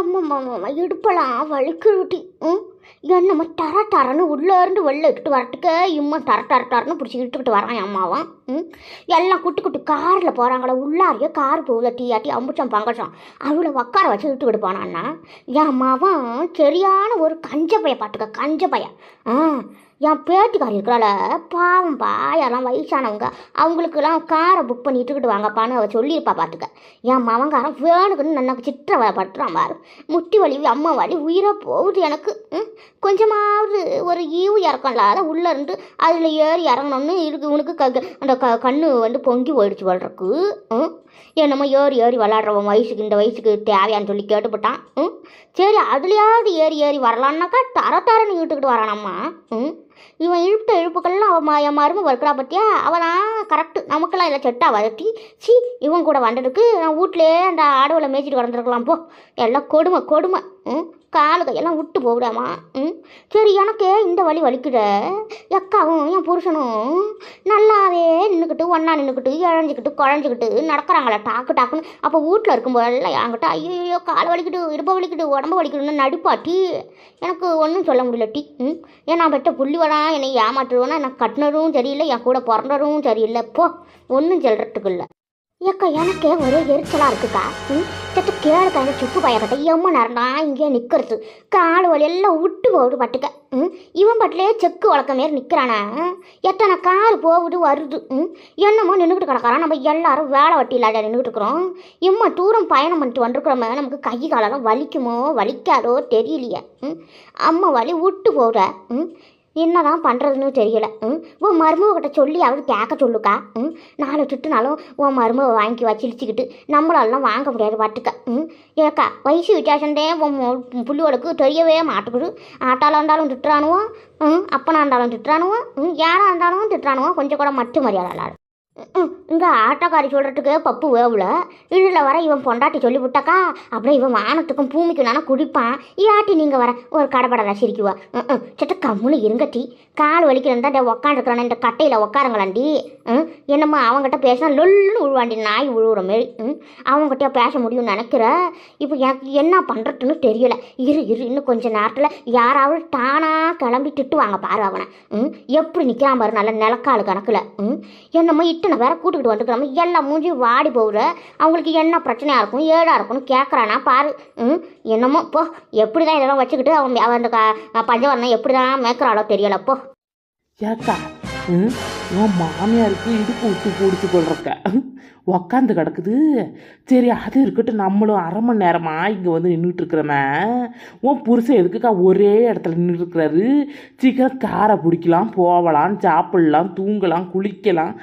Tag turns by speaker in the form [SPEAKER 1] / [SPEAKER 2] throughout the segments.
[SPEAKER 1] எம்மம்மா இடுப்பெல்லாம் ரொட்டி. ம்? என்னம்மா தர தரன்னு உள்ளே இருந்து வெளில இட்டு வரட்டுக்க இம்மா தர தர தரன்னு பிடிச்சி இட்டுக்கிட்டு வரான் அம்மாவும். ம்? எல்லாம் குட்டி குட்டி காரில் போகிறாங்களே உள்ளாரியே கார் போகுது டீயாட்டி அம்புச்சம் பங்கச்சம் அவளை உட்கார வச்சு இட்டுக்கிட்டு போனான்னா என் அம்மாவும் சரியான ஒரு கஞ்ச பைய பார்த்துக்க கஞ்ச பையன். ஆ என் பேட்டிக்காரி இருக்கிறால பாவம் பாயெல்லாம் வயசானவங்க. அவங்களுக்கெல்லாம் காரை புக் பண்ணி இட்டுக்கிட்டு வாங்கப்பான்னு அவள் சொல்லியிருப்பா பார்த்துக்க. என் மவங்காரன் வேணுக்குன்னு நல்லா சித்திர பட்டுறான் பாரு. முட்டி வலி அம்மா வலி உயிரை போகுது எனக்கு. ம், கொஞ்சமாவது ஒரு ஈவு இறக்கம்ல இல்லாத உள்ளே இருந்து அதில் ஏறி இறங்கணும்னு இருக்கு உனக்கு க அந்த க கண்ணு வந்து பொங்கி போயிடுச்சு வளர்றக்கு ம்? என்னமோ ஏறி ஏறி விளாட்றவன் வயசுக்கு இந்த வயசுக்கு தேவையான்னு சொல்லி கேட்டுப்பட்டான். ம்? சரி அதுலேயாவது ஏறி ஏறி வரலான்னாக்கா தர தரன்னு இழுத்துக்கிட்டு வரானம்மா ம்? இவன் இழுத்த இழுப்புக்கள்லாம் அவன் என் மரும இருக்கிறா பற்றியா அவதான் கரெக்டு நமக்கெல்லாம் இல்லை செட்டா வதட்டி சி இவன் கூட வந்ததுக்கு நான் வீட்டிலே அந்த ஆடவளை மேய்ச்சிட்டு கிடந்துருக்கலாம் போ. எல்லாம் கொடுமை கொடுமை. ம்? காலு கையெல்லாம் விட்டு போவிடாமா? ம்? சரி எனக்கே இந்த வழி வலிக்குத. எக்காவும் என் புருஷனும் நல்லாவே நின்றுக்கிட்டு ஒன்றா நின்றுக்கிட்டு இழஞ்சிக்கிட்டு குழஞ்சிக்கிட்டு நடக்கிறாங்களே டாக்கு டாக்குன்னு. அப்போ வீட்டில் இருக்கும்போதெல்லாம் என்கிட்ட ஐயோ கால் வலிக்கிட்டு இருப்ப வலிக்கிட்டு உடம்பு வலிக்கிட்டுன்னு நடிப்பாட்டி. எனக்கு ஒன்றும் சொல்ல முடியல டி ம்? ஏன் நான் பெற்ற புள்ளிவனா? என்னை ஏமாற்றுவேன்னா எனக்கு கட்டினதும் சரியில்லை என் கூட பிறந்ததும் சரியில்லை. போ ஒன்றும் சொல்கிறதுக்கு இல்லை. ஏக்கா எனக்கே ஒரே எரிச்சலாக இருக்குக்கா. ம் செத்து கேளுக்கா எனக்கு சுப்பு பயக்கட்ட எம்ம நான் இங்கே நிற்கிறது கால் வலி எல்லாம் விட்டு போகுது பட்டுக்க. ம் இவன் பட்டிலே செக்கு வளர்க்க மாரி நிற்கிறானா எத்தனை கார் போகுது வருது. ம் என்னமோ நின்றுக்கிட்டு கிடக்கிறான் நம்ம எல்லாரும் வேலை வட்டி இல்லாத நின்றுக்கிட்டு இருக்கிறோம். இம்மா தூரம் பயணம் பண்ணிட்டு வந்துருக்குறோமே நமக்கு கை காலெல்லாம் வலிக்குமோ வலிக்காதோ தெரியலையே. ம் அம்மா வலி விட்டு போகிற ம் என்னதான் பண்ணுறதுன்னு தெரியல. ம்? உன் மருமகிட்ட சொல்லி அவரு கேட்க சொல்லுக்கா. ம்? நாலு திட்டுனாலும் உன் மருமக வாங்கி வச்சிருச்சுக்கிட்டு நம்மளாலாம் வாங்க முடியாது பட்டுக்க. ம்? ஏக்கா வயசு வித்தியாசந்தே உன் மு- புள்ளியோளுக்கு தெரியவே மாட்டுக்குது ஆட்டாளாக இருந்தாலும் திட்டுறானுவோம் ம்? அப்பனா இருந்தாலும் திட்டுறானுவோம் ம்? யாராக இருந்தாலும் திட்டுறானுவோம் கொஞ்சம் கூட மட்டு மரியாதை இங்கே ஆட்டோக்காரி சொல்கிறதுக்கு பப்பு வேவுல. இதில் வர இவன் பொண்டாட்டி சொல்லி விட்டாக்கா அப்படியே இவன் வானத்துக்கும் பூமிக்கும் நானும் குடிப்பான். ஆட்டி நீங்கள் வர. ஒரு கடப்படலாம் சிரிக்குவா ம் சட்ட கம்முன்னு இருங்கட்டி கால் வலிக்கிறந்தா டே உக்காண்டிருக்கிறானே இந்த கட்டையில் உக்காருங்களாண்டி ம் என்னம்மா அவங்ககிட்ட பேசினா லொல்லுன்னு உழுவாண்டி நாய் உழுவுற மாரி. ம் அவங்ககிட்ட பேச முடியும்னு நினைக்கிற. இப்போ எனக்கு என்ன பண்ணுறதுன்னு தெரியலை. இரு இரு இன்னும் கொஞ்சம் நேரத்தில் யாராவது தானாக கிளம்பி திட்டுவாங்க பாரு அவனை. ம் எப்படி நிற்கிறான் பாரு நல்ல நிலக்காலு கணக்கில். ம் என்னம்மா இத்தனை வேற கூட்டுக்கிட்டு வந்துக்கிறோம். எல்லாம் மூஞ்சி வாடி போகுற அவங்களுக்கு என்ன பிரச்சனையாக இருக்கும் ஏடாக இருக்கும்னு கேட்குறானா பாரு. ம் என்னமோ போ. எப்படி தான் இதெல்லாம் வச்சுக்கிட்டு அவன் அவன் அந்த பஞ்சவரணம் எப்படி தான் மேய்க்கிறாளோ தெரியல போ.
[SPEAKER 2] ஏக்கா ம்? இவன் மாமியாருக்கு இடுப்பு விட்டு பிடிச்சி கொள்றக்க உக்காந்து கிடக்குது. சரி அது இருக்கட்டும் நம்மளும் அரை மணி நேரமாக இங்கே வந்து நின்றுட்டு இருக்கிறோமே. உன் புருஷன் எதுக்குக்கா ஒரே இடத்துல நின்றுட்டு இருக்கிறாரு? சீக்கிரம் காரை பிடிக்கலாம் போகலாம் சாப்பிடலாம் தூங்கலாம் குளிக்கலாம்.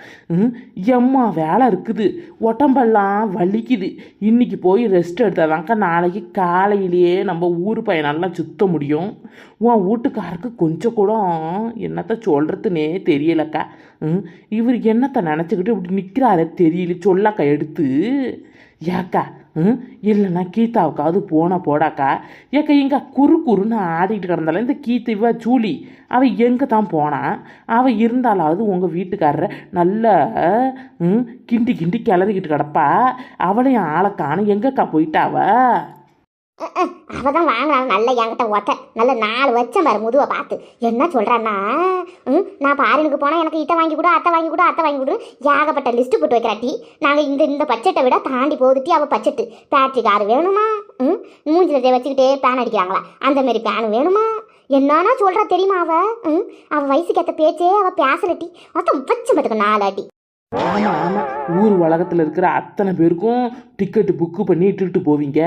[SPEAKER 2] எம்மா வேலை இருக்குது. உடம்பெல்லாம் வலிக்குது. இன்றைக்கி போய் ரெஸ்ட் எடுத்தாதாங்க்கா நாளைக்கு காலையிலேயே நம்ம ஊர் பயனெல்லாம் சுத்த முடியும். உன் வீட்டுக்காருக்கு கொஞ்சம் கூட என்னத்த சொல்கிறதுனே தெரியலக்கா. இவர் என்னத்தை நினச்சிக்கிட்டு இப்படி நிற்கிறாரே தெரியல சொல்லக்கா எடுத்து. ஏக்கா ம்? இல்லைண்ணா கீதாவுக்காவது போனால் போடாக்கா? ஏக்கா எங்க குறு குறுன்னு ஆடிக்கிட்டு கிடந்தாலும் இந்த கீத்து இவ சூலி அவள் எங்கே தான் போனா? அவள் இருந்தாலாவது உங்கள் வீட்டுக்காரரை நல்ல கிண்டி கிண்டி கிளறிக்கிட்டு கிடப்பா. அவளையும் ஆளை காணும். எங்கக்கா போயிட்டா
[SPEAKER 1] அவள் தான் வாங்கினாலும் நல்ல என்கிட்ட ஒத்த. நல்ல நாலு வச்சம் பாரு முதுவை பார்த்து. என்ன சொல்கிறான்னா ம் நான் பாரினுக்கு போனால் எனக்கு இத்தை வாங்கி கொடு அத்தை வாங்கி கொடு அத்தை வாங்கி கொடு. ஏகப்பட்ட லிஸ்ட்டு போட்டு வைக்கிறாட்டி நாங்கள் இந்த இந்த பட்ஜெட்டை விட தாண்டி போகுதுட்டி அவள் பட்ஜெட்டு. பேட்ரி கார் வேணுமா? ம் மூஞ்சில் வச்சுக்கிட்டே பேன் அடிக்கிறாங்களா? அந்தமாரி பேன் வேணுமா? என்னன்னா சொல்கிறா தெரியுமா அவள் ம் அவள் வயசுக்கு ஏற்ற பேச்சே அவள் பேசலட்டி மொத்தம் வச்சு பார்த்துக்க நாலாட்டி
[SPEAKER 2] ஆமாம் ஆமாம் ஊர் உலகத்தில் இருக்கிற அத்தனை பேருக்கும் டிக்கெட்டு புக்கு பண்ணி இட்டுட்டு போவீங்க.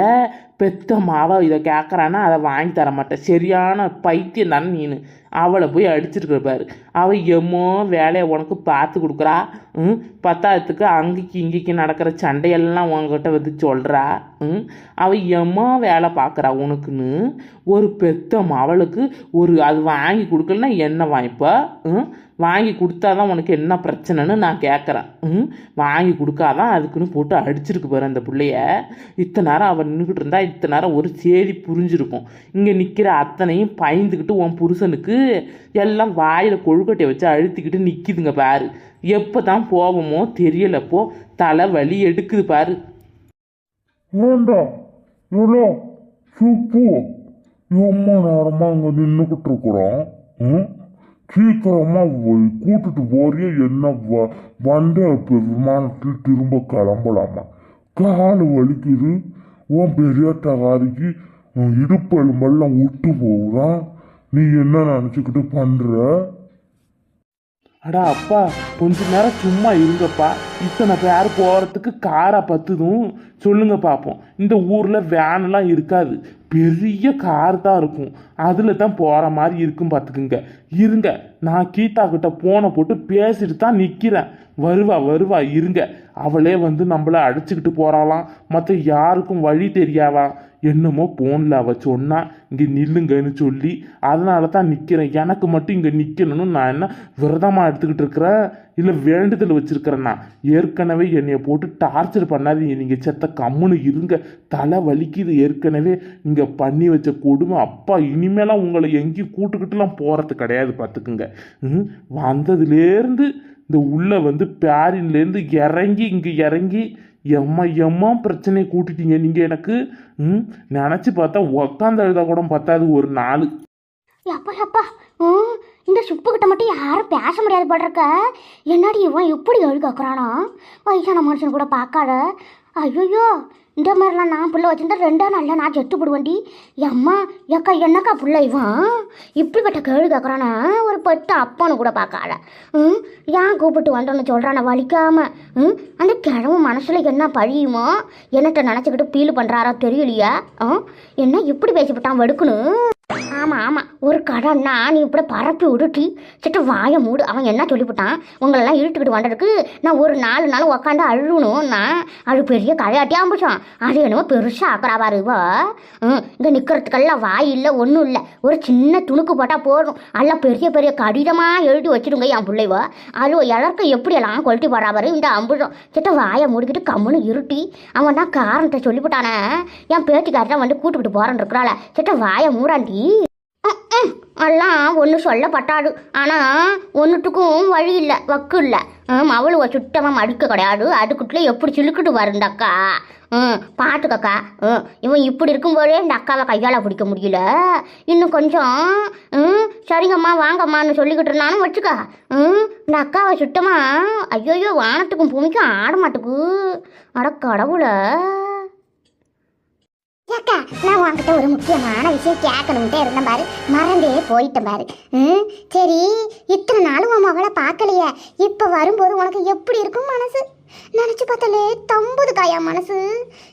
[SPEAKER 2] பெத்த மாவா இதை கேட்குறான்னா அதை வாங்கி தர மாட்டேன். சரியான பைத்தியம் தானே நீனு. அவளை போய் அடிச்சிருக்கிற பாரு. அவள் எம்மோ வேலையை உனக்கு பார்த்து கொடுக்குறா. ம் பத்தாயிரத்துக்கு அங்கேக்கு இங்கேக்கு நடக்கிற சண்டையெல்லாம் உங்ககிட்ட வந்து சொல்கிறா ம் அவள் எம்மோ வேலை பார்க்குறா உனக்குன்னு. ஒரு பெத்த மாவளுக்கு ஒரு அது வாங்கி கொடுக்கலன்னா என்ன வாங்கிப்பா ம் வாங்கி கொடுத்தாதான் உனக்கு என்ன பிரச்சனைன்னு நான் கேட்குறேன் ம்? வாங்கி கொடுக்காதான் அதுக்குன்னு போட்டு அடிச்சிருக்கு பாரு அந்த பிள்ளைய. இத்தனை நேரம் அவன் நின்றுக்கிட்டு இருந்தா இத்தனை நேரம் ஒரு சேதி புரிஞ்சிருக்கும். இங்கே நிற்கிற அத்தனையும் பயந்துக்கிட்டு உன் புருஷனுக்கு எல்லாம் வாயில் கொழுக்கட்டையை வச்சு அழுத்திக்கிட்டு நிற்கிதுங்க பாரு. எப்போ தான் போவோமோ தெரியலப்போ தலை வலி எடுக்குது பாரு.
[SPEAKER 3] ஏண்டா? இவ்வளோ சுப்பு. எம்மா நேரமாக இங்க நின்றுக்கிட்டு இருக்கிறோம்? ம்? சீக்கிரமா போய் கூட்டிட்டு போறியே என்ன வ- வந்த இப்போ விமானத்தில் திரும்ப கிளம்பலாமா? கால் வலிக்குது. உன் பெரிய தகாதிக்கு இடுப்பெலும்பெல்லாம் விட்டு போகுதான் நீ என்ன நினச்சிக்கிட்டு பண்ற?
[SPEAKER 2] அடா அப்பா கொஞ்ச நேரம் சும்மா இருங்கப்பா. இத்தனை பேர் போகிறதுக்கு காரை பத்துதும். சொல்லுங்க பார்ப்போம் இந்த ஊரில் வேனெல்லாம் இருக்காது. பெரிய கார் தான் இருக்கும். அதில் தான் போகிற மாதிரி இருக்கும் பார்த்துக்குங்க இருங்க நான் கீதா கிட்ட போனை போட்டு பேசிட்டு தான் நிற்கிறேன் வருவா வருவா இருங்க. அவளே வந்து நம்மளை அடிச்சுக்கிட்டு போகிறாளாம் மற்ற யாருக்கும் வழி தெரியாவா என்னமோ போனில் அவ சொன்னா இங்கே நில்லுங்கன்னு சொல்லி அதனால தான் நிற்கிறேன் எனக்கு மட்டும் இங்கே நிற்கணும்னு நான் என்ன விரதமாக எடுத்துக்கிட்டு இருக்கிறேன் இல்லை வேண்டுதல் வச்சிருக்கிறேன்னா ஏற்கனவே என்னையை போட்டு டார்ச்சர் பண்ணாதீங்க. நீங்கள் செத்த கம்முன்னு இருங்க. தலை வலிக்குது. ஏற்கனவே நீங்கள் பண்ணி வச்ச கொடுமை. அப்பா இனிமேலாம் உங்களை எங்கேயும் கூட்டுக்கிட்டுலாம் போகிறது கிடையாது பார்த்துக்குங்க. ம், வந்ததுலேருந்து இந்த உள்ள வந்து பேரின்லேருந்து இறங்கி இங்கே இறங்கி எம்மா எம்மா பிரச்சனையை கூட்டிட்டீங்க நீங்கள் எனக்கு? ம் நினச்சி பார்த்தா உக்காந்து எழுத கூட பத்தாது ஒரு நாள்.
[SPEAKER 1] அப்பா அப்பா இந்த சுப்புக்கிட்ட மட்டும் யாரும் பேச முடியாது போல இருக்க என்னடி இவன் இப்படி எழுகாக்குறானா வயசான மனுஷன் கூட பார்க்காத. ஐயோ இந்த மாதிரிலாம் நான் பிள்ளை வச்சிருந்தா ரெண்டா நாளில் நான் செத்து போடுவேன்டி. அம்மா ஏக்கா என்னக்கா பிள்ளை இவன்? இப்படிப்பட்ட கேள்வி கேட்குறானா ஒரு பெத்த அப்பன்னு கூட பார்க்காத. ம்? ஏன் கூப்பிட்டு வந்தோன்னு சொல்கிறான வலிக்காம? ம்? அந்த கிழவு மனசில் என்ன பழியுமோ? என்னட்ட நினச்சிக்கிட்டு ஃபீல் பண்ணுறாரோ தெரியலையா. ஆ? என்ன இப்படி பேசிவிட்டான் வெடுக்கணும் ஆமாம் ஆமாம் ஒரு கடன்னா நீ இப்படி பரப்பி விடுட்டி சிட்ட வாயை மூடு. அவன் என்ன சொல்லிவிட்டான் உங்களெல்லாம் இழுட்டுக்கிட்டு வந்ததுக்கு நான் ஒரு நாலு நாள் உக்காந்து அழுகணும் அது பெரிய கதையாட்டி ஆம்பிச்சோம் அது என்னமோ பெருசாக ஆக்குறா பாரு இவ. ம் இங்கே நிற்கிறதுக்கெல்லாம் வாய் இல்லை ஒன்றும் இல்லை. ஒரு சின்ன துணுக்கு போட்டால் போடணும் எல்லாம் பெரிய பெரிய கடிதமாக எழுதி வச்சிடுங்க என் பிள்ளைவ அது எல்லாருக்கும் எப்படி எல்லாம் கொல்ட்டி போடுறா பாரு இந்த அம்புஷம் சிட்ட வாயை மூடிக்கிட்டு கம்முன்னு இருட்டி அவன் தான் காரணத்தை சொல்லிவிட்டானே என் பேச்சுக்காரன் வந்து கூட்டுக்கிட்டு போறேன்னு இருக்கிறாள. சிட்ட வாயை மூடாண்டி. எல்லாம் ஒன்று சொல்லப்பட்டாடு. ஆனால் ஒன்றுத்துக்கும் வழி இல்லை வக்கு இல்லை. அவளுவ சுத்தமாக மடுக்க கிடையாது. அதுக்குள்ளே எப்படி சிலுக்கிட்டு வருந்தக்கா ம் பார்த்துக்கக்கா ம் இவன் இப்படி இருக்கும்போதே இந்த அக்காவை கையால் பிடிக்க முடியல. இன்னும் கொஞ்சம் ம் சரிங்கம்மா வாங்கம்மான்னு சொல்லிக்கிட்டு இருந்தாலும் வச்சுக்கா. ம் இந்த அக்காவை சுத்தமாக ஐயோயோ வானத்துக்கும் பூமிக்கும் ஆட மாட்டுக்கு. அட கடவுளை.
[SPEAKER 4] நான் உன்கிட்ட ஒரு முக்கியமான விஷயம் கேட்கணும்ட்டே இருந்தேன் பாரு. மறந்தே போயிட்டேன் பாரு. ம்? சரி இத்தனை நாள் உன் மகளை பார்க்கலையே. இப்போ வரும்போது உனக்கு எப்படி இருக்கும் மனசு? நினச்சி பார்த்தாலே தம்புது காயா மனசு.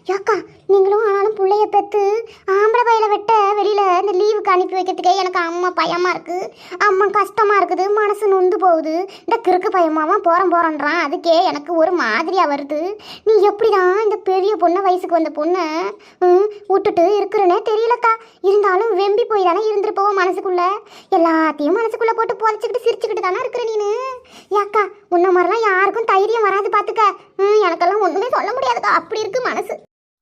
[SPEAKER 4] ஏக்கா நீங்களும் ஆனாலும் பிள்ளைய பெற்று ஆம்பளை பையில வெட்ட வெளியில் இந்த லீவுக்கு அனுப்பி வைக்கிறதுக்கே எனக்கு அம்மா பயமாக இருக்குது அம்மா கஷ்டமாக இருக்குது. மனசு நொந்து போகுது. இந்த கிறுக்கு பயமாவும் போகிறோம் போகிறோன்றான் அதுக்கே எனக்கு ஒரு மாதிரியாக வருது. நீ எப்படி தான் இந்த பெரிய பொண்ணை வயசுக்கு வந்த பொண்ணை ம், விட்டுட்டு இருக்கிறனே தெரியலக்கா. இருந்தாலும் வெம்பி போய் தானே இருந்துருப்போம் மனசுக்குள்ளே. எல்லாத்தையும் மனசுக்குள்ளே போட்டு புதைச்சிக்கிட்டு சிரிச்சுக்கிட்டு தானே இருக்கிற நீனு. ஏக்கா உன்ன மாதிரிலாம் யாருக்கும் தைரியம் வராது பார்த்துக்க எனக்கெல்லாம் ஒன்றுமே சொல்ல முடியாதுக்கா. அப்படி இருக்கு மனசு.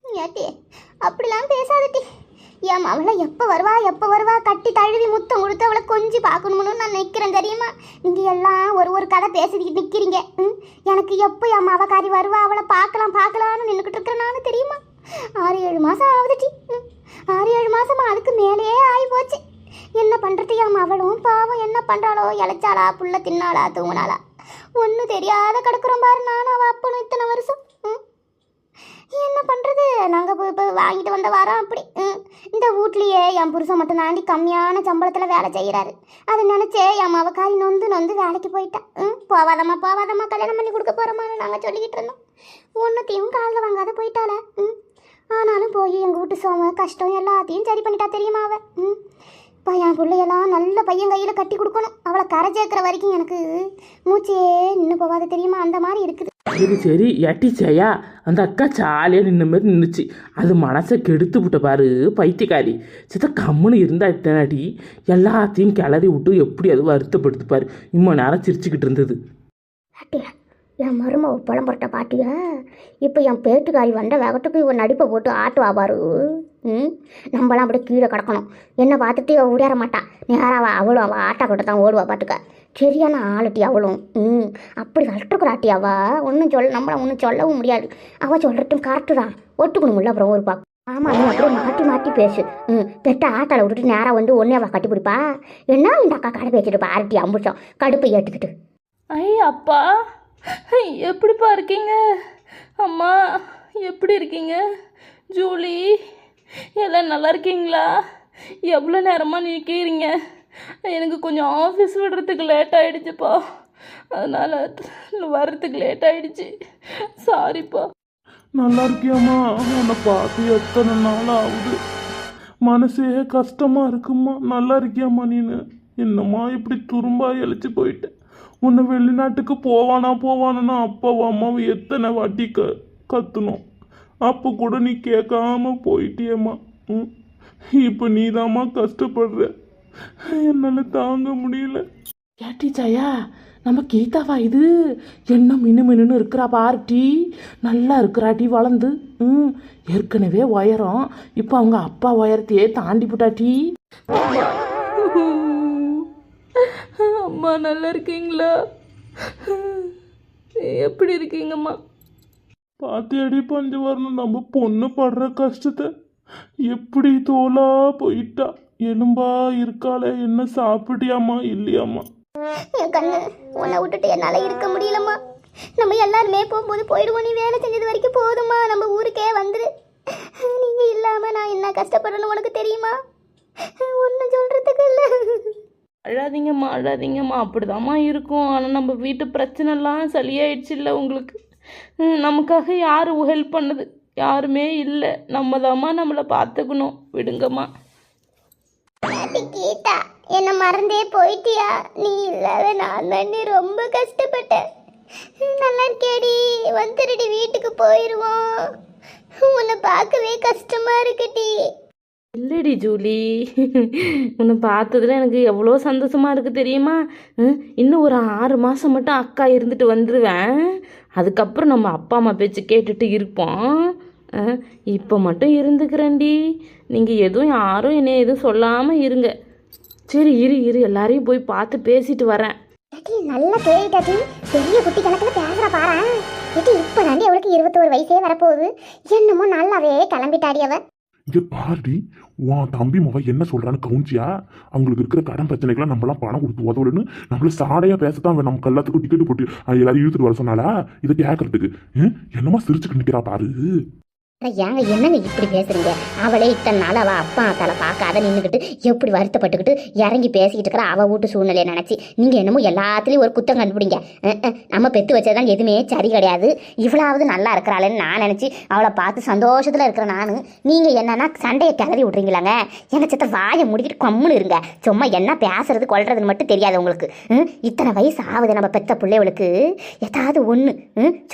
[SPEAKER 4] ஏட்டி அப்படிலாம் பேசாதட்டி. என் அவளை எப்போ வருவா எப்போ வருவா? கட்டி தழுவி முத்தம் கொடுத்து அவளை கொஞ்சி பார்க்கணும்னு நான் நிற்கிறேன் தெரியுமா? நீங்கள் எல்லாம் ஒரு ஒரு கதை பேசிக்கிட்டு நிற்கிறீங்க ம் எனக்கு எப்போ என் மவக்காரி வருவா? அவளை பார்க்கலாம் பார்க்கலான்னு நின்றுக்கிட்டு இருக்கிறேன் நானும் தெரியுமா? ஆறு ஏழு மாதம் ஆகுதுட்டி. ம். ஆறு ஏழு மாதமா அதுக்கு மேலேயே ஆகி போச்சு. என்ன பண்ணுறது என் அவளும் பாவம். என்ன பண்ணுறாளோ இழைச்சாளா புள்ள தின்னாளா? தூங்கினாளா? ஒன்றும் தெரியாத கிடக்குறோம் பாரு. நானும் அவள் அப்பனும் இத்தனை வருஷம். ம். என்ன பண்ணுறது நாங்கள் இப்போ இப்போ வாங்கிட்டு வந்த வாரம் அப்படி. ம். இந்த வீட்லேயே என் புருஷன் மட்டும் தாண்டி கம்மியான சம்பளத்தில் வேலை செய்கிறாரு அதை நினச்சே என் மவக்காரி நொந்து நொந்து வேலைக்கு போயிட்டா. ம். போவாதம்மா போவாதம்மா கல்யாணம் பண்ணி கொடுக்க போகிறோமான்னு நாங்கள் சொல்லிக்கிட்டு இருந்தோம். ஒன்றுத்தையும் காலில் வாங்காத போயிட்டால ம். ஆனாலும் போய் எங்கள் வீட்டு சோம கஷ்டம் எல்லாத்தையும் சரி பண்ணிட்டா தெரியுமா அவள் ம். இப்போ என் பிள்ளையெல்லாம் நல்ல பையன் கையில் கட்டி கொடுக்கணும். அவளை கரை சேர்க்குற வரைக்கும் எனக்கு மூச்சே நின்று போகாது தெரியுமா? அந்த மாதிரி இருக்குது.
[SPEAKER 2] சரி சரி எட்டி செய்யா அந்த அக்கா சாலியாக நின்ன மாதிரி நின்றுச்சு அது மனசை கெடுத்து விட்ட பாரு பைத்தியக்காரி. சித்த கம்முன்னு இருந்தா இத்தனாடி எல்லாத்தையும் கிளறி விட்டு எப்படி அது வருத்தப்படுத்து பாரு. இம்மா நேரம் சிரிச்சுக்கிட்டு இருந்தது.
[SPEAKER 1] என் மரும புலம்புறட்ட பாட்டியா இப்போ என் பேட்டுக்காரி வந்த வேகத்துக்கு இவன் நடிப்பை போட்டு ஆட்டுவா பாரு. ம்? நம்மளாம் அப்படியே கீழே கிடக்கணும். என்னை பார்த்துட்டு அவள் ஓடியார மாட்டா. நேராவா அவளும் அவள் ஆட்டா கூட தான் ஓடுவா பார்த்துக்க. சரியான ஆளுட்டி அவளும். ம். அப்படி கஷ்டக்குறாட்டி அவ. ஒன்றும் சொல்ல நம்மள ஒன்றும் சொல்லவும் முடியாது. அவள் சொல்கிறட்டும் கரெக்டு தான். ஒத்துக்கணும்ல அப்புறம் ஒரு பாக்கு ஆமாம் நீ அப்படியே மாற்றி மாற்றி பேசு. ம். பெட்ட ஆத்தால விட்டுட்டு நேராக வந்து ஒன்றே அவள் கட்டி பிடிப்பா? என்ன இந்த அக்கா கடை பேசிட்டு பாரட்டி அம்புச்சோம் கடுப்பை ஏற்றுக்கிட்டு
[SPEAKER 5] ஐ அப்பா. எப்படிப்பா இருக்கீங்க? அம்மா எப்படி இருக்கீங்க? ஜூலி. எல்லாம் நல்லா இருக்கீங்களா? எவ்வளோ நேரமாக நிற்கிறீங்க எனக்கு கொஞ்சம் ஆஃபீஸ் விடுறதுக்கு லேட் ஆகிடுச்சுப்பா அதனால் வர்றதுக்கு லேட் ஆகிடுச்சு சாரிப்பா
[SPEAKER 3] நல்லா இருக்கியாம்மா? உன்னை பார்த்து எத்தனை நாள் ஆகுது? மனசே கஷ்டமாக இருக்குமா நல்லா இருக்கியாம்மா நீனு? என்னம்மா இப்படி துரும்பா எழுச்சி போயிட்டேன் உன்னை வெளிநாட்டுக்கு போவானா போவானா? அப்பாவும் அம்மாவும் எத்தனை வாட்டி க கத்துனோம். அப்போ கூட நீ கேட்காம போயிட்டியம்மா. ம் இப்போ நீதாம்மா கஷ்டப்படுற. என்னால் தாங்க முடியல.
[SPEAKER 2] ஏட்டி ஜாயா நம்ம கீதாவா இது? என்ன மினு மினுன்னு இருக்கிறா பார்ட்டி நல்லா இருக்கிறாட்டி வளர்ந்து. ம் ஏற்கனவே உயரம். இப்போ அவங்க அப்பா உயரத்தையே தாண்டி போட்டாட்டி
[SPEAKER 5] அம்மா நல்லா இருக்கீங்களா? எப்படி இருக்கீங்கம்மா?
[SPEAKER 3] பாத்தியடி பஞ்சு வரணும். நம்ம பொண்ணு படுற கஷ்டத்தை எப்படி தோலா போயிட்டா? எலும்பா இருக்காளே என்ன சாப்பிட்டியாம்மா இல்லையாம்மா?
[SPEAKER 4] என் கண்ணு உன்னை விட்டுட்டு என்னால் இருக்க முடியலம்மா. நம்ம எல்லாருமே போகும்போது போயிடுவோம். நீ வேலை செஞ்சது வரைக்கும் போதுமா நம்ம ஊருக்கே வந்துரு. நீங்கள் இல்லாமல் நான் என்ன கஷ்டப்படுறேன்னு உனக்கு தெரியுமா? ஒன்றும் சொல்கிறதுக்கு இல்லை.
[SPEAKER 5] அழாதீங்கம்மா அழாதீங்கம்மா. அப்படிதாம்மா இருக்கும். ஆனால் நம்ம வீட்டு பிரச்சனைலாம் சரியாயிடுச்சு இல்லை உங்களுக்கு? நமக்காக யார் ஹெல்ப் பண்ணது? யாருமே இல்லை. நம்ம தாம்மா நம்மளை பார்த்துக்கணும் விடுங்கம்மா.
[SPEAKER 4] கீதா என்னை மறந்தே போயிட்டியா? நீ இல்லாத நான் தாண்டி ரொம்ப கஷ்டப்பட்டேன். நல்லா இருக்கேடி வந்துருடி வீட்டுக்கு போயிடுவோம் உன்னை பார்க்கவே கஷ்டமா இருக்குடி.
[SPEAKER 5] இல்லடி ஜூலி. உன்னை பார்த்ததுல எனக்கு எவ்வளோ சந்தோஷமா இருக்குது தெரியுமா? இன்னும் ஒரு ஆறு மாதம் மட்டும் அக்கா இருந்துட்டு வந்துடுவேன் அதுக்கப்புறம் நம்ம அப்பா அம்மா பேச்சு கேட்டுட்டு இருப்போம். இப்போ மட்டும் இருந்துக்கிறேன்டி. நீங்கள் எதுவும் யாரும் என்னை எதுவும் சொல்லாமல் இருங்க. சரி இரு இரு. எல்லாரையும் போய் பார்த்து பேசிட்டு வரேன்.
[SPEAKER 4] நல்ல கேட்டாட்டி பெரிய குட்டி கணக்கில் பேசுகிற பாரு இப்போ தாண்டி அவளுக்கு இருபத்தோரு வயசே வரப்போகுது. என்னமோ நல்லாவே கிளம்பிட்டாடி அவ.
[SPEAKER 3] இங்கே பாருடி உன் தம்பி முக என்ன சொல்கிறான்னு கவுன்சியா அவங்களுக்கு இருக்கிற கடன் பிரச்சனைக்கெல்லாம் நம்மளாம் பணம் கொடுத்து உதவுன்னு நம்மள சாடையாக பேசத்தான் அவன் நமக்கு எல்லாத்துக்கும் டிக்கெட் போட்டு எல்லாரும் இழுத்துட்டு வர சொன்னாலா இதை கேட்கறதுக்கு என்னமா சிரிச்சுக்கிட்டு நிற்கிறா பாரு.
[SPEAKER 1] ஏங்க என்னங்க இப்படி பேசுறீங்க? அவளே இத்தனை நாள் அவள் அப்பா தலை பார்க்காத நின்றுக்கிட்டு எப்படி வருத்தப்பட்டுக்கிட்டு இறங்கி பேசிக்கிட்டு இருக்கிற? அவள் வீட்டு சூழ்நிலையை நினச்சி. நீங்கள் என்னமோ எல்லாத்துலேயும் ஒரு குத்தம் கண்டுபிடிங்க. நம்ம பெற்று வச்சதான் எதுவுமே சரி கிடையாது. இவ்வளாவது நல்லா இருக்கிறாளேன்னு நான் நினச்சி அவளை பார்த்து சந்தோஷத்தில் இருக்கிற நான் நீங்கள் என்னன்னா சண்டையை கிளறி விட்றீங்களாங்க? எங்கள் சித்த வாயை முடிக்கிட்டு கம்முன்னு இருங்க. சும்மா என்ன பேசுறது கொள்றதுன்னு மட்டும் தெரியாது உங்களுக்கு. ம், இத்தனை வயசு ஆகுது நம்ம பெத்த பிள்ளைகளுக்கு. ஏதாவது ஒன்று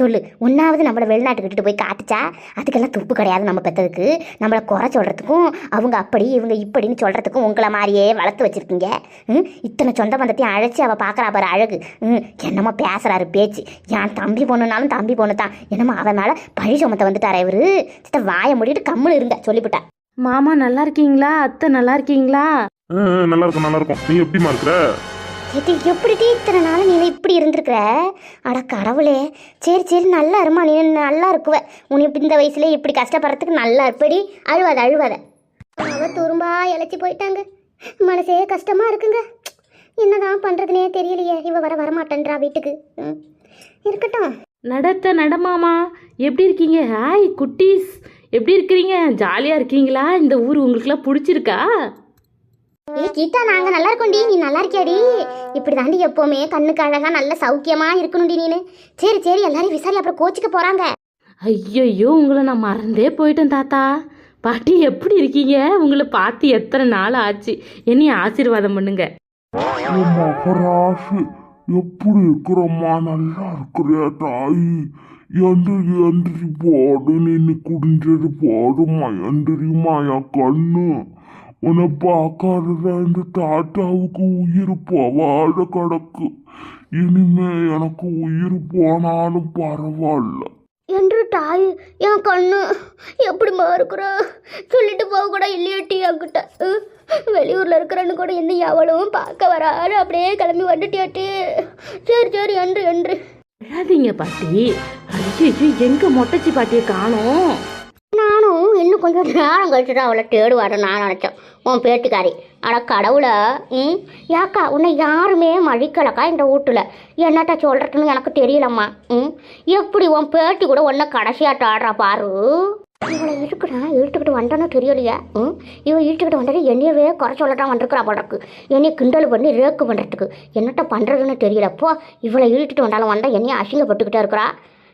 [SPEAKER 1] சொல்லு. ஒன்றாவது நம்மளை வெளிநாட்டுக்கு விட்டுட்டு போய் காட்டுச்சா? அதுக்கெல்லாம் துப்பு கிடையாது நம்ம பெற்றதுக்கு நம்மளை குறை சொல்கிறதுக்கும் அவங்க அப்படி இவங்க இப்படின்னு சொல்கிறதுக்கும் உங்களை மாதிரியே வளர்த்து வச்சுருக்கீங்க. ம்? இத்தனை சொந்த பந்தத்தையும் அழைச்சி அவள் பார்க்குறா பாரு அழகு. ம்? என்னமோ பேசுகிறாரு பேச்சு. என் தம்பி பொண்ணுனாலும் தம்பி பொண்ணு தான் என்னமோ அவன் மேலே பழி சுமத்த வந்துட்டாரா இவரு. சித்த வாயை மூடிட்டு கம்முன்னு இருங்க சொல்லிவிட்டா
[SPEAKER 5] மாமா நல்லா இருக்கீங்களா? அத்தை நல்லா இருக்கீங்களா?
[SPEAKER 3] நல்லா இருக்கும் நல்லா இருக்கும். நீ எப்படிமா இருக்கிற?
[SPEAKER 4] இது எப்படி இத்தனை நாள் நீ இப்படி இருந்திருக்கிற? அட கடவுளே. சரி சரி நல்லா இருமா நீ நல்லா இருக்குவ. உன்னை இப்படி இந்த வயசுல இப்படி கஷ்டப்படுறதுக்கு நல்லா இருப்படி. அழுவாத அழுவாத. அவ துரும்பா இழைச்சி போயிட்டாங்க. மனசே கஷ்டமா இருக்குங்க. என்னதான் பண்றதுனே தெரியலையே. இவ வர வரமாட்டேன்றா வீட்டுக்கு. ம். இருக்கட்டும்.
[SPEAKER 5] நடத்த நடமாமா. எப்படி இருக்கீங்க? ஹாய் குட்டீஸ். எப்படி இருக்கிறீங்க? ஜாலியாக இருக்கீங்களா? இந்த ஊர் உங்களுக்குலாம் பிடிச்சிருக்கா?
[SPEAKER 4] ஏ கீதா நாங்க நல்லா இருக்கோண்டி நீ நல்லா இருக்கியாடி? இப்படி தாண்டி எப்பவுமே. கண்ணுக்கு அழகா நல்ல சௌக்கியமா இருக்கணும்டி நீனு. சரி சரி எல்லாரையும் விசாரி அப்புறம் கோச்சிக்க போறாங்க.
[SPEAKER 5] ஐயையோ உங்களை நான் மறந்தே போயிட்டேன் தாத்தா. பாட்டி எப்படி இருக்கீங்க? உங்களை பார்த்து எத்தனை நாள் ஆச்சு? என்னையும் ஆசீர்வாதம் பண்ணுங்க.
[SPEAKER 3] எப்படி இருக்கிறம்மா? நல்லா இருக்கிறியா தாய்? எந்திரி எந்திரி போடு. நின்று குடிஞ்சது போடுமா எந்திரிமா என் கண்ணு. உன்னை பார்க்காத இந்த தாத்தாவுக்கு உயிர் போவாத கிடக்கு இனிமே எனக்கு உயிர் போனாலும் பரவாயில்ல.
[SPEAKER 1] என்று தாய் என் கண்ணு எப்படிம்மா இருக்கிற சொல்லிட்டு போக கூட இல்லையாட்டி என்கிட்ட. வெளியூர்ல இருக்கிறன்னு கூட என்ன எவளும் பார்க்க வராரு அப்படியே கிளம்பி வந்துட்டியாட்டி சரி சரி என்று என்று.
[SPEAKER 5] அழாதீங்க பாட்டி. ஐயோ எங்க மொட்டச்சி பாட்டியை காணோம்?
[SPEAKER 1] நானும் கொஞ்சம் நேரம் கழிச்சு தான் அவளை தேடுவாரு நான் நினச்சேன். உன் பேட்டுக்காரி ஆனால் கடவுளை ம்? யாக்கா உன்னை யாருமே மழிக்கலக்கா இந்த வீட்டில்? என்னட்ட சொல்கிறதுன்னு எனக்கு தெரியலம்மா. ம்? எப்படி உன் பேட்டி கூட ஒன்றை கடைசியாக தாடுறா பாரு. இவளை இழுக்கிறா இழுத்துக்கிட்டு வந்தானோ தெரியலையா. ம்? இவன் இழுத்துக்கிட்டு வந்தது என்னையவே குறை சொல்லட்டான் வந்திருக்கிறா போலருக்கு என்னைய கிண்டல் பண்ணி ரேக்கு பண்ணுறதுக்கு என்னட்ட பண்ணுறதுன்னு தெரியலப்போ இவளை இழுத்துட்டு வந்தாலும் வந்தால் என்னைய அசிங்கப்பட்டுக்கிட்டே இருக்கிறா.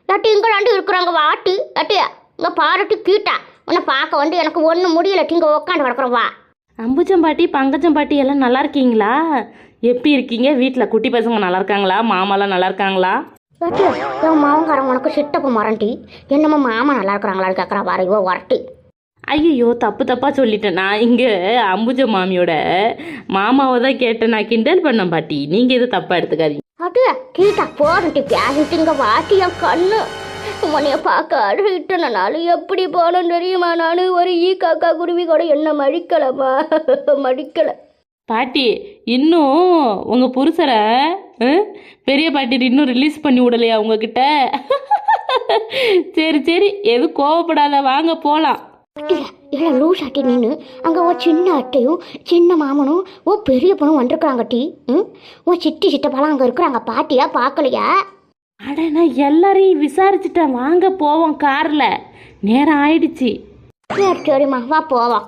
[SPEAKER 1] ஏட்டி இங்களாண்டு இருக்கிறாங்க வாட்டி. ஏட்டி இங்கே பாருட்டி கீட்டா. உன்னை பார்க்க வந்து எனக்கு ஒன்றும் முடியல. இங்கே உட்காந்து கிடக்குறோம் வா.
[SPEAKER 5] அம்புஜம் பாட்டி பங்கஜம் பாட்டி எல்லாம் நல்லா இருக்கீங்களா? எப்படி இருக்கீங்க? வீட்டில் குட்டி பசங்க நல்லா இருக்காங்களா? மாமாலாம் நல்லா இருக்காங்களா?
[SPEAKER 1] என் மாவங்காரன் உனக்கு சித்தப்பு மரண்டி என்னம்மா மாமா நல்லா இருக்கிறாங்களான்னு கேட்குறா இவ வரட்டி.
[SPEAKER 5] ஐயோ தப்பு தப்பாக சொல்லிட்டேன். நான் இங்கே அம்புஜ மாமியோட மாமாவை தான் கேட்டேன். நான் கிண்டல் பண்ணேன் பாட்டி. நீங்கள் எதுவும் தப்பாக எடுத்துக்காதீங்க.
[SPEAKER 1] அது கீட்டா போறட்டி பேசிட்டு இங்கே வாட்டி என் கண்ணு. உன்னைய பார்க்க அழுகிட்டன. நாள் எப்படி போனோம் தெரியுமா? நான் ஒரு ஈ காக்கா குருவி கூட என்ன மடிக்கலம்மா மடிக்கலை.
[SPEAKER 5] பாட்டி இன்னும் உங்கள் புருஷரை? பெரிய பாட்டி இன்னும் ரிலீஸ் பண்ணி விடலையா உங்ககிட்ட? சரி சரி எதுவும் கோவப்படாத வாங்க போகலாம்
[SPEAKER 1] இல்லை லூஸ் ஆட்டி நீனு அங்கே ஓ சின்ன அட்டையும் சின்ன மாமனும் ஓ பெரிய பொண்ணும் வந்திருக்கிறாங்க டீ ம்? ஓ சிட்டி சித்தப்பாலாம் அங்கே இருக்கிறாங்க பாட்டியா பார்க்கலையா?
[SPEAKER 5] அட நான் எல்லாரையும் விசாரிச்சுட்டேன். வாங்க போவோம் காரில். நேரம் ஆயிடுச்சு.
[SPEAKER 1] சரி சரிம்மா வா போவோம்.